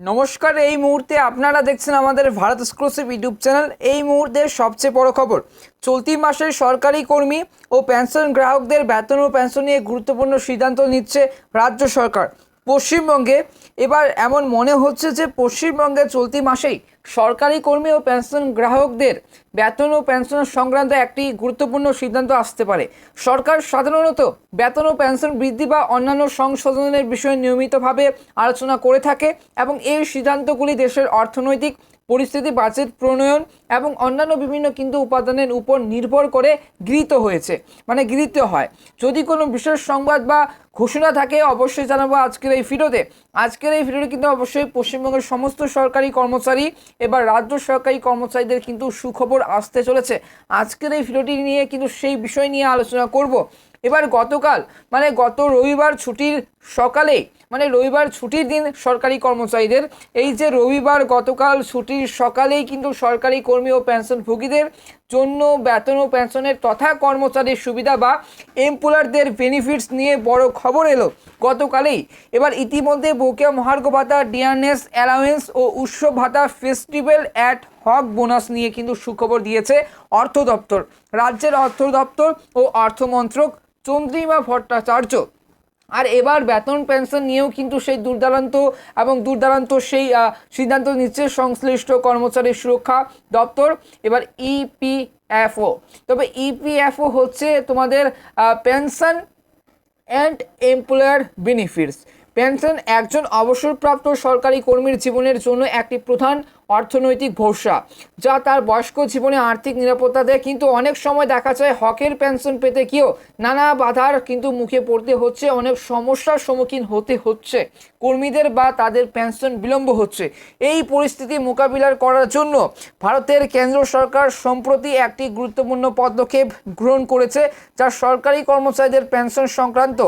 নমস্কার, এই মুহূর্তে আপনারা দেখছেন আমাদের ভারত এক্সক্লুসিভ ইউটিউব চ্যানেল। এই মুহূর্তে সবচেয়ে বড় খবর, চলতি মাসে সরকারি কর্মী ও পেনশন গ্রাহকদের বেতন ও পেনশন নিয়ে গুরুত্বপূর্ণ সিদ্ধান্ত নিচ্ছে রাজ্য সরকার। পশ্চিমবঙ্গে এবার এমন মনে হচ্ছে যে পশ্চিমবঙ্গে চলতি মাসেই সরকারি কর্মী ও পেনশন গ্রাহকদের বেতন ও পেনশন সংক্রান্ত একটি গুরুত্বপূর্ণ সিদ্ধান্ত আসতে পারে। সরকার সাধারণত বেতন ও পেনশন বৃদ্ধি বা অন্যান্য সংশোধনের বিষয়ে নিয়মিতভাবে আলোচনা করে থাকে এবং এই সিদ্ধান্তগুলি দেশের অর্থনৈতিক পরিস্থিতি, বাজেট প্রণয়ন এবং অন্যান্য বিভিন্ন কিন্তু উপাদানের উপর নির্ভর করে গৃহীত হয়েছে মানে গৃহীত হয়। যদি কোনো বিশেষ সংবাদ বা ঘোষণা থাকে, অবশ্যই জানাব আজকের এই ভিডিওতে। আজকের এই ভিডিওতে কিন্তু অবশ্যই পশ্চিমবঙ্গের সমস্ত সরকারি কর্মচারী এবার রাজ্য সরকারি কর্মচারীদের কিন্তু সুখবর আসতে চলেছে। আজকের এই ভিডিওটি নিয়ে কিন্তু সেই বিষয় নিয়ে আলোচনা করব। এবার গতকাল মানে গত রবিবার ছুটির সকালে মানে রবিবার ছুটির দিন সরকারি কর্মচারীদের, এই যে রবিবার গতকাল ছুটির সকালেই কিন্তু সরকারি কর্মী ও পেনশনভোগীদের জন্য বেতন ও পেনশনের তথা কর্মচারীর সুবিধা বা এমপ্লয়ারদের বেনিফিটস নিয়ে বড় খবর এলো গতকালেই। এবার ইতিমধ্যে বকেয়া মহার্ঘ ভাতা ডিআরএস অ্যালাউয়েন্স ও উৎসব ভাতা ফেস্টিভ্যাল অ্যাট হক বোনাস নিয়ে কিন্তু সুখবর দিয়েছে অর্থ দপ্তর রাজ্যের অর্থ দপ্তর ও অর্থমন্ত্রক চন্দ্রিমা ভট্টাচার্য। আর এবার বেতন, পেনশন নিয়েও কিন্তু সেই দূরদারান্ত এবং দূরদারান্ত সেই সিদ্ধান্ত নিচ্ছে সংশ্লিষ্ট কর্মচারী সুরক্ষা দপ্তর, এবার E ইপিএফও তবে ইপিএফও হচ্ছে তোমাদের pension and employer benefits. Pension একজন অবসরপ্রাপ্ত সরকারি কর্মীর জীবনের জন্য একটি প্রধান অর্থনৈতিক ভরসা, যা তার বয়স্ক জীবনে আর্থিক নিরাপত্তা দেয়। কিন্তু অনেক সময় দেখা যায় হকের পেনশন পেতে গিয়েও নানা বাধার কিন্তু মুখে পড়তে হচ্ছে, অনেক সমস্যার সম্মুখীন হতে হচ্ছে। কর্মীদের বা তাদের পেনশন বিলম্ব হচ্ছে। এই পরিস্থিতি মোকাবিলার করার জন্য ভারতের কেন্দ্র সরকার সম্প্রতি একটি গুরুত্বপূর্ণ পদক্ষেপ গ্রহণ করেছে যা সরকারি কর্মচারীদের পেনশন সংক্রান্ত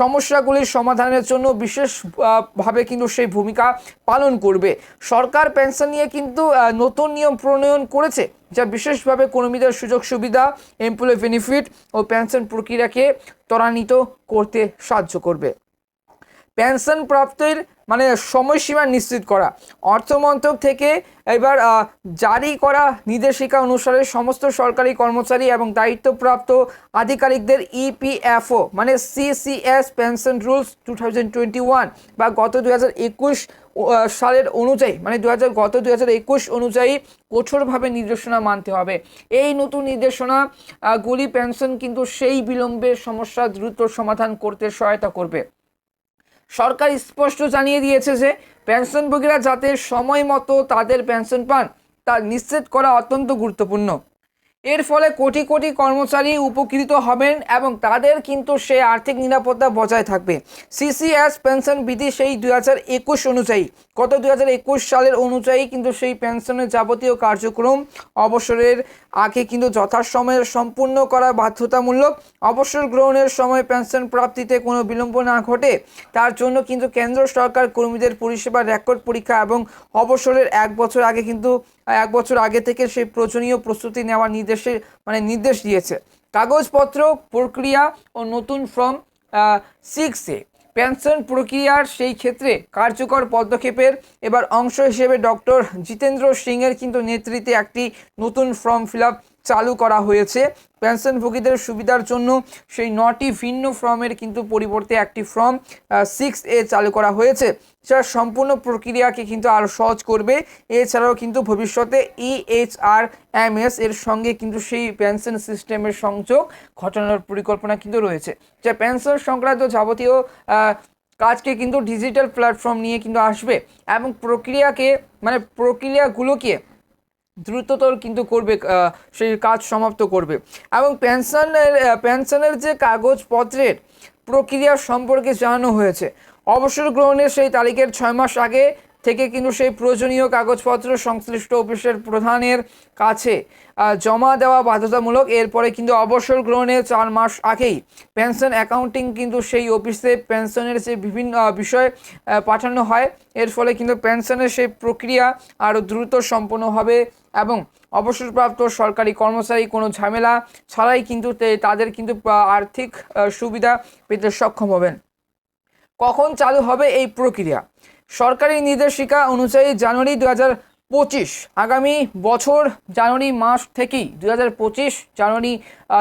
সমস্যাগুলির সমাধানের জন্য বিশেষ আহ, ভাবে কিন্তু সেই ভূমিকা পালন করবে। সরকার পেনশন নিয়ে কিন্তু নতুন নিয়ম প্রণয়ন করেছে যা বিশেষভাবে কর্মীদের সুযোগ সুবিধা এমপ্লয় বেনিফিট ও পেনশন প্রক্রিয়াকে ত্বরান্বিত করতে সাহায্য করবে। পেনশন প্রাপ্তির মানে সময়সীমা নিশ্চিত করা। অর্থমন্ত্রক থেকে এবার জারি করা নির্দেশিকা অনুসারে সমস্ত সরকারি কর্মচারী এবং দায়িত্বপ্রাপ্ত আধিকারিকদের ইপিএফও মানে সিসিএস পেনশন রুলস টু বা গত দু হাজার একুশ সালের অনুযায়ী মানে দু হাজার, গত দু হাজার একুশ অনুযায়ী কঠোরভাবে নির্দেশনা মানতে হবে। এই নতুন নির্দেশনা গুলি পেনশন কিন্তু সেই বিলম্বের সমস্যা দ্রুত সমাধান করতে সহায়তা করবে। সরকার স্পষ্ট জানিয়ে দিয়েছে যে পেনশনভোগীরা যাতে সময় মতো তাদের পেনশন পান, তা নিশ্চিত করা অত্যন্ত গুরুত্বপূর্ণ। এর ফলে কোটি কোটি কর্মচারী উপকৃত হবেন এবং তাদের কিন্তু সেই আর্থিক নিরাপত্তা বজায় থাকবে। সিসিএস পেনশন বিধি সেই দুই হাজার একুশ অনুযায়ী, গত দুই হাজার একুশ সালের অনুযায়ী কিন্তু সেই পেনশনের যাবতীয় কার্যক্রম অবসরের আগে কিন্তু যথাসময়ে সম্পূর্ণ করা বাধ্যতামূলক। অবসর গ্রহণের সময় পেনশন প্রাপ্তিতে কোনো বিলম্ব না ঘটে। তার জন্য কিন্তু কেন্দ্র সরকার কর্মীদের পরিষেবা রেকর্ড পরীক্ষা এবং অবসরের এক বছর আগে কিন্তু এক বছর আগে থেকে সেই প্রয়োজনীয় প্রস্তুতি নেওয়ার নির্দেশে মানে নির্দেশ দিয়েছে। কাগজপত্র, প্রক্রিয়া ও নতুন ফর্ম সিক্স পেনশন প্রক্রিয়ার সেই ক্ষেত্রে কার্যকর পদক্ষেপের এবার অংশ হিসেবে ডক্টর জিতেন্দ্র সিংয়ের কিন্তু নেতৃত্বে একটি নতুন ফর্ম ফিল চালু করা হয়েছে। পেনশনভোগীদের সুবিধার জন্য সেই নটি ভিন্ন ফর্মের কিন্তু পরিবর্তে একটি ফর্ম সিক্স এ চালু করা হয়েছে। যা সম্পূর্ণ প্রক্রিয়াকে কিন্তু আরও সহজ করবে। এছাড়াও কিন্তু ভবিষ্যতে ইএইচআর এম এস এর সঙ্গে কিন্তু সেই পেনশন সিস্টেমের সংযোগ ঘটানোর পরিকল্পনা কিন্তু রয়েছে। যা পেনশন সংক্রান্ত যাবতীয় কাজকে কিন্তু ডিজিটাল প্ল্যাটফর্ম নিয়ে কিন্তু আসবে এবং প্রক্রিয়াকে মানে প্রক্রিয়াগুলোকে দ্রুততর কিন্তু করবে সেই কাজ সমাপ্ত করবে। এবং পেনশনের পেনশনের যে কাগজপত্রের প্রক্রিয়া সম্পর্কে জানানো হয়েছে, অবসর গ্রহণের সেই তারিখের ছয় মাস আগে থেকে কিন্তু সেই প্রয়োজনীয় কাগজপত্র সংশ্লিষ্ট অফিসের প্রধানের কাছে জমা দেওয়া বাধ্যতামূলক। এরপরে কিন্তু অবসর গ্রহণের চার মাস আগেই পেনশন অ্যাকাউন্টিং কিন্তু সেই অফিসে পেনশনের যে বিভিন্ন বিষয় পাঠানো হয়। এর ফলে কিন্তু পেনশনের সেই প্রক্রিয়া আরও দ্রুত সম্পন্ন হবে এবং অবসরপ্রাপ্ত সরকারি কর্মচারী কোনো ঝামেলা ছাড়াই কিন্তু তাদের কিন্তু আর্থিক সুবিধা পেতে সক্ষম হবেন। কখন চালু হবে এই প্রক্রিয়া? সরকারি নির্দেশিকা অনুযায়ী জানুয়ারি দু হাজার পঁচিশ, আগামী বছর জানুয়ারি মাস থেকেই দু হাজার পঁচিশ, জানুয়ারি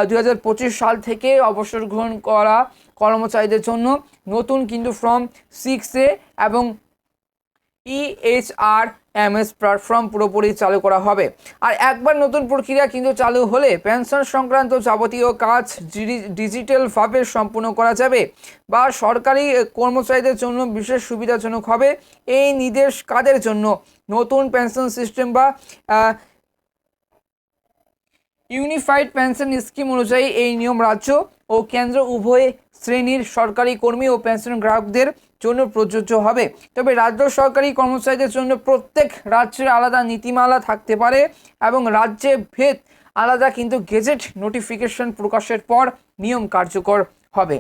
দু হাজার পঁচিশ সাল থেকে অবসর গ্রহণ করা কর্মচারীদের জন্য নতুন কিন্তু ফর্ম সিক্স এ এবং ইএইচআর এমএস প্ল্যাটফর্ম পুরোপুরি চালু করা হবে। আর একবার নতুন প্রক্রিয়া কিন্তু চালু হলে পেনশন সংক্রান্ত যাবতীয় কাজ ডিজি- ডিজিটালভাবে সম্পূর্ণ করা যাবে বা সরকারি কর্মচারীদের জন্য বিশেষ সুবিধাজনক হবে। এই নির্দেশ কাদের জন্য? নতুন পেনশন সিস্টেম বা ইউনিফাইড পেনশন স্কিম অনুযায়ী এই নিয়ম রাজ্য ও কেন্দ্র উভয় শ্রেণির সরকারি কর্মী ও পেনশন গ্রাহকদের জন্য প্রযোজ্য হবে। তবে রাজ্য সরকারি কর্মচারীদের জন্য প্রত্যেক রাজ্যের আলাদা নীতিমালা থাকতে পারে এবং রাজ্যে ভেদ আলাদা, কিন্তু গেজেট নোটিফিকেশন প্রকাশের পর নিয়ম কার্যকর হবে।